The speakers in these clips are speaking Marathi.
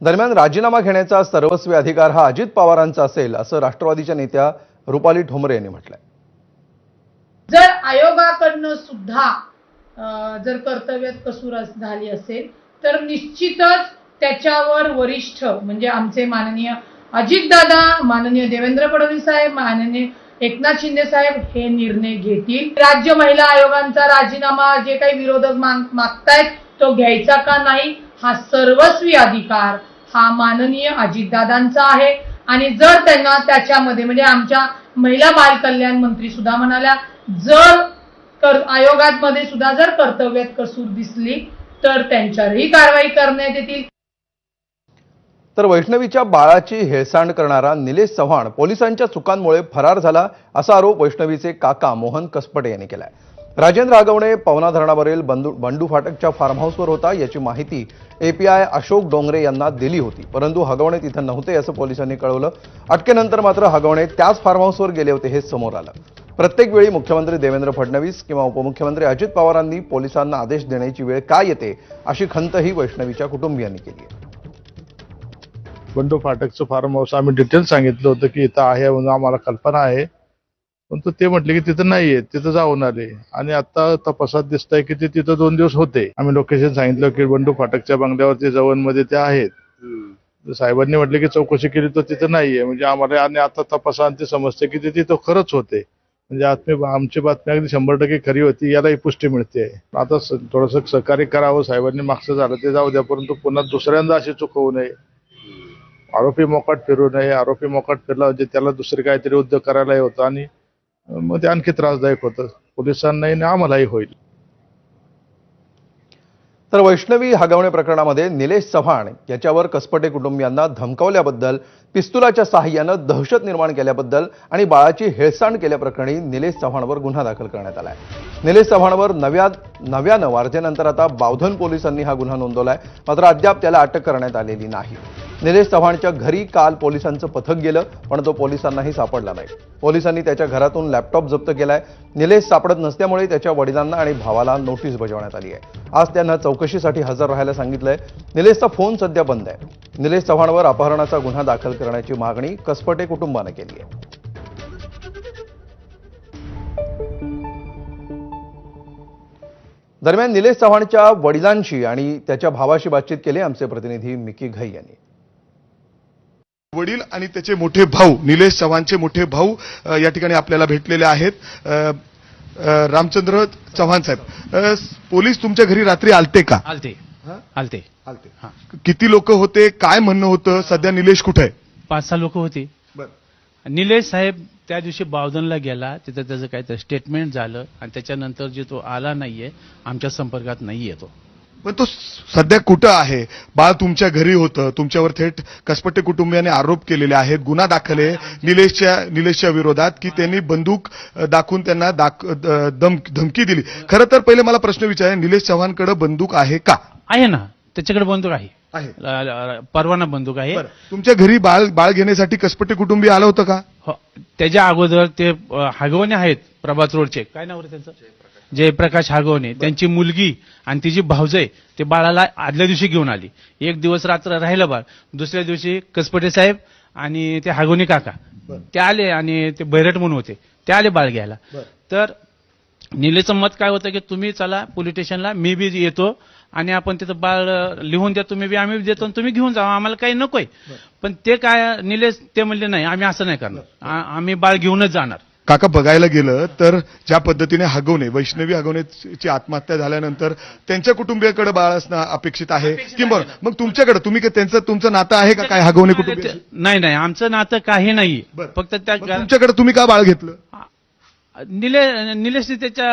दरम्यान राजीनामा घेण्याचा सर्वस्वी अधिकार हा अजित पवारांचा असेल असं राष्ट्रवादीच्या नेत्या रुपाली ठोंबरे यांनी म्हटलंय. जर आयोगाकडनं सुद्धा जर कर्तव्यात कसूर झाली असेल तर निश्चितच त्याच्यावर वरिष्ठ म्हणजे आमचे माननीय अजितदादा माननीय देवेंद्र फडणवीस साहेब माननीय एकनाथ शिंदे साहेब हे निर्णय घेतील. राज्य महिला आयोगांचा राजीनामा जे काही विरोधक माग- मागतायत तो घ्यायचा का नाही? हा सर्वस्वी अधिकार हा माननीय अजितदादांचा आहे. आणि जर त्यांना त्याच्यामध्ये म्हणजे आमच्या महिला बाल कल्याण मंत्री सुद्धा म्हणाल्या जर कर आयोगात मध्ये सुद्धा जर कर्तव्यात कसूर दिसली तर त्यांच्यावरही कारवाई करण्यात येतील. तर वैष्णवीच्या बाळाची हेळसांड करणारा निलेश चव्हाण पोलिसांच्या चुकांमुळे फरार झाला असा आरोप वैष्णवीचे काका मोहन कसपटे यांनी केलाय. राजेंद्र आगवणे पवना धरणावरील बंडू बंडू फाटकच्या फार्म हाऊसवर होता याची माहिती एपीआय अशोक डोंगरे यांना दिली होती. परंतु हगवणे तिथं नव्हते असं पोलिसांनी कळवलं. अटकेनंतर मात्र हगवणे त्याच फार्म हाऊसवर गेले होते हे समोर आलं. प्रत्येक वेळी मुख्यमंत्री देवेंद्र फडणवीस किंवा उपमुख्यमंत्री अजित पवारांनी पोलिसांना आदेश देण्याची वेळ का येते अशी खंतही वैष्णवीच्या कुटुंबियांनी केली आहे. बंडू फाटकचं फार्म हाऊस आम्ही डिटेल सांगितलं होतं की इथं आहे म्हणून आम्हाला कल्पना आहे. परंतु ते म्हटले की तिथं नाहीये तिथं जाऊन आले. आणि आता तपासात दिसत आहे की ते तिथं दोन दिवस होते. आम्ही लोकेशन सांगितलं की बंडू फाटकच्या बंगल्यावरती जवळमध्ये ते आहेत. साहेबांनी म्हटले की चौकशी केली तर तिथं नाहीये. म्हणजे आम्हाला आणि आता तपासात ते समजते की ते तिथं खरंच होते. म्हणजे आत्मी आमची बातमी अगदी शंभर टक्के खरी होती. यालाही पुष्टी मिळते. आता थोडंसं सहकार्य करावं. साहेबांनी मागचं झालं ते जाऊ द्या. परंतु पुन्हा दुसऱ्यांदा अशी चूक होऊ नये. आरोपी मोकाट फिरू नये. आरोपी मोकाट फिरला म्हणजे त्याला दुसरे काहीतरी उद्योग करायलाही होतं. आणि मग ते आणखी त्रासदायक होतं. पोलिसांनाही आणि आम्हालाही होईल. तर वैष्णवी हगवणे प्रकरणामध्ये निलेश चव्हाण याच्यावर कसपटे कुटुंबियांना धमकावल्याबद्दल पिस्तुलाच्या सहाय्यानं दहशत निर्माण केल्याबद्दल आणि बाळाची हेळसांड केल्याप्रकरणी निलेश चव्हाणवर गुन्हा दाखल करण्यात आलाय. निलेश चव्हाणवर नव्या नव्यानं वारजेनंतर आता बावधन पोलिसांनी हा गुन्हा नोंदवलाय. मात्र अद्याप त्याला अटक करण्यात आलेली नाही. निलेश चव्हाणच्या घरी काल पोलिसांचं पथक गेलं पण तो पोलिसांनाही सापडला नाही. पोलिसांनी त्याच्या घरातून लॅपटॉप जप्त केलाय. निलेश सापडत नसल्यामुळे त्याच्या वडिलांना आणि भावाला नोटीस बजावण्यात आली आहे. आज त्यांना चौकशीसाठी हजर राहायला सांगितलंय. निलेशचा फोन सध्या बंद आहे. निलेश चव्हाणवर अपहरणाचा गुन्हा दाखल करण्याची मागणी कसपटे कुटुंबानं केली आहे. दरम्यान निलेश चव्हाणच्या वडिलांशी आणि त्याच्या भावाशी बातचीत केली आमचे प्रतिनिधी मिकी घई यांनी. वडील आणि त्याचे मोठे भाऊ निलेश चव्हाणचे मोठे भाऊ या ठिकाणी आपल्याला भेटलेले आहेत. रामचंद्र चव्हाण साहेब पोलीस तुमच्या घरी रात्री आलते का? आलते? आलते. आलते. हा. किती लोक होते? काय म्हणणं होतं? सध्या निलेश कुठे? आहे पाच सहा लोक होते. निलेश साहेब त्या दिवशी बावधनला गेला. तिथं त्याचं काहीतरी स्टेटमेंट झालं आणि त्याच्यानंतर जे तो आला नाहीये आमच्या संपर्कात नाहीये तो. पण तो सध्या कुठं आहे? बाळ तुमच्या घरी होतं. तुमच्यावर थेट कसपट्टे कुटुंबियाने आरोप केलेले आहेत. गुन्हा दाखल आहे. निलेशच्या निलेशच्या विरोधात की त्यांनी बंदूक दाखवून त्यांना दाख दम धमकी दिली. खरं तर पहिले मला प्रश्न विचार निलेश चव्हाणकडे बंदूक आहे का? आहे ना. त्याच्याकडे बंदूक आहे. आहे. परवाना बंदूक आहे. तुमच्या घरी बाळ बाळ घेण्यासाठी कसपट्टे कुटुंबीय आलं होतं का? हो, त्याच्या अगोदर ते हागवणे आहेत प्रभात रोडचे. काय नाव त्यांचं? जयप्रकाश हागवणे त्यांची मुलगी आणि तिची भावजय ते बाळाला आदल्या दिवशी घेऊन आली. एक दिवस रात्र राहिलं बाळ दुसऱ्या दिवशी कसपटे साहेब आणि ते हागवणे काका. ते आले आणि ते बैरट म्हणून होते. ते आले बाळ घ्यायला. तर निलेचं मत काय होतं की तुम्ही चला पोलीस स्टेशनला मी बी येतो आणि आपण तिथं बाळ लिहून द्या तुम्ही बी आम्ही बी देतो आणि तुम्ही घेऊन जा आम्हाला काही नकोय. पण ते काय निलेश ते म्हणले नाही आम्ही असं नाही करणार. आम्ही बाळ घेऊनच जाणार. काका बघायला गेलं तर ज्या पद्धतीने हगवणे वैष्णवी हगवणेची आत्महत्या झाल्यानंतर त्यांच्या कुटुंबियाकडे बाळ असणं अपेक्षित आहे किंवा मग तुमच्याकडे तुम्ही त्यांचं तुमचं नातं आहे का काय? हगवणे कुटुंबीय नाही नाही आमचं नातं काही नाही. फक्त त्या तुमच्याकडे तुम्ही का बाळ घेतलं? निले निलेश त्याच्या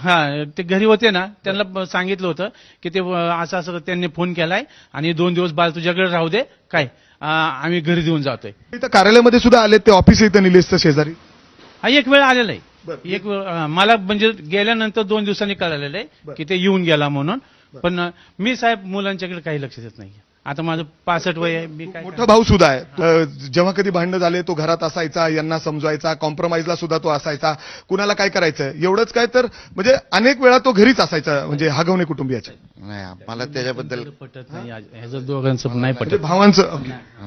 हा ते घरी होते ना त्यांना सांगितलं होतं की ते असं असं त्यांनी फोन केलाय आणि दोन दिवस बाळ तुझ्याकडे राहू दे. काय? आम्ही घरी देऊन जातोय. इथं कार्यालयामध्ये सुद्धा आले ते ऑफिस इथं निलेशचं शेजारी. हा एक वेळ आलेला आहे. बरं. एक वेळ अ, मला म्हणजे गेल्यानंतर दोन दिवसांनी कळालेलं आहे की ते येऊन गेला म्हणून. पण अ, मी साहेब मुलांच्याकडे काही लक्ष देत नाही आता माझं पासष्ट वय आहे मी काय मोठा भाऊ सुद्धा आहे. जेव्हा कधी भांडणं झाले तो घरात असायचा यांना समजवायचा कॉम्प्रोमाइजला सुद्धा तो असायचा. कुणाला काय करायचं? एवढंच काय तर म्हणजे अनेक वेळा तो घरीच असायचा म्हणजे हागवणे कुटुंबियाच्या. नाही मला त्याच्याबद्दल पटत नाही आज- ह्याचं दोघांचं नाही म्हणजे पटत भावांचं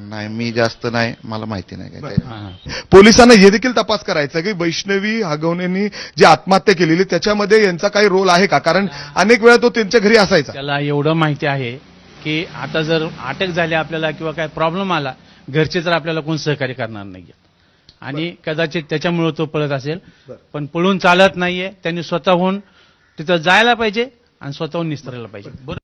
नाही मी जास्त नाही मला माहिती नाही काय ते. हा. पोलिसांना हे देखील तपास करायचा की वैष्णवी हागवणेंनी जी आत्महत्या केलेली त्याच्यामध्ये यांचा काही रोल आहे का? कारण अनेक वेळा तो त्यांच्या घरी असायचा. त्याला एवढं माहिती आहे की आता जर अटक झाली आपल्याला किंवा काय प्रॉब्लेम आला घरचे तर आपल्याला कोण सहकार्य करणार नाहीये. आणि कदाचित त्याच्यामुळे तो पळत असेल. पण पळून चालत नाहीये. त्यांनी स्वतःहून तिथं जायला पाहिजे आणि स्वतःहून निस्तरायला पाहिजे. बरोबर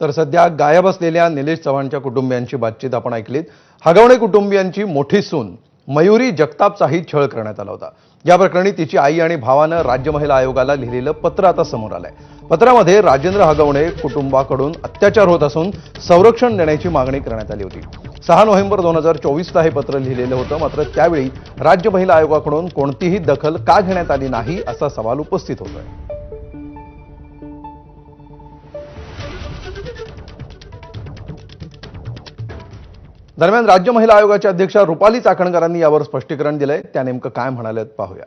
तर सध्या गायब असलेल्या निलेश चव्हाणच्या कुटुंबियांची बातचीत आपण ऐकलीत. हगवणे कुटुंबियांची मोठी सून. मयुरी जगतापचाही छळ करण्यात आला होता. या प्रकरणी तिची आई आणि भावानं राज्य महिला आयोगाला लिहिलेलं पत्र आता समोर आलंय. पत्रामध्ये राजेंद्र हगवणे कुटुंबाकडून अत्याचार होत असून संरक्षण देण्याची मागणी करण्यात आली होती. सहा नोव्हेंबर दोन हजार चोवीसला हे पत्र लिहिलेलं होतं मात्र त्यावेळी राज्य महिला आयोगाकडून कोणतीही दखल का घेण्यात आली नाही असा सवाल उपस्थित होतोय. दरम्यान राज्य महिला आयोगाच्या अध्यक्षा रुपाली चाकणकरांनी यावर स्पष्टीकरण दिलंय. त्या नेमकं काय म्हणाल्यात पाहूया.